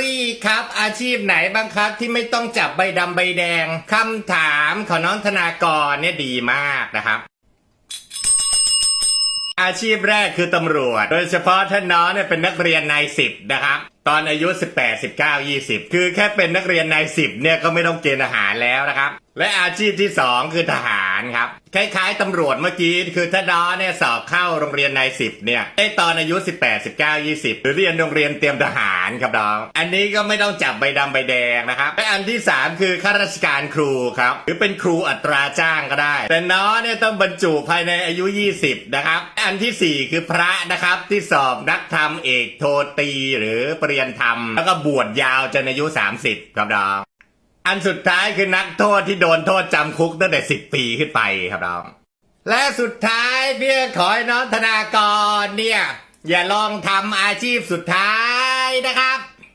รีครับ อาชีพไหนบ้างครับที่ไม่ต้องจับใบดำใบแดงคำถามของน้องธนากรเนี่ยดีมากนะครับอาชีพแรกคือตำรวจ โดยเฉพาะท่านน้องเนี่ยเป็นนักเรียนนายสิบนะครับ ตอนอายุ 18 19 20 คือแค่เป็นนักเรียนนายสิบเนี่ยก็ไม่ต้องเกณฑ์อาหารแล้วนะครับ และอาชีพที่ 2 คือทหารครับ คล้ายๆตำรวจเมื่อกี้ คือถ้าน้อเนี่ยสอบเข้าโรงเรียนนายสิบเนี่ยไอตอนอายุ 18 19 20 หรือเรียนโรงเรียนเตรียมทหารครับน้องอันนี้ก็ไม่ต้องจับใบดำใบแดงนะครับ และอันที่ 3 คือข้าราชการครูครับ หรือเป็นครูอัตราจ้างก็ได้ แต่น้อเนี่ยต้องบรรจุภายในอายุ 20 นะครับ อันทีสี่4 คือพระนะครับที่สอบนักธรรมเอกโทตีหรือปริียนธรรม แล้วก็บวชยาวจนอายุ 30 ครับน้อง อันสุดท้ายคือนักโทษที่โดนโทษจำคุกตั้งแต่ 10 ปีขึ้นไปครับน้อง และสุดท้ายเพี่อขอให้น้องธนากรเนี่ย อย่าลองทำอาชีพสุดท้ายนะครับ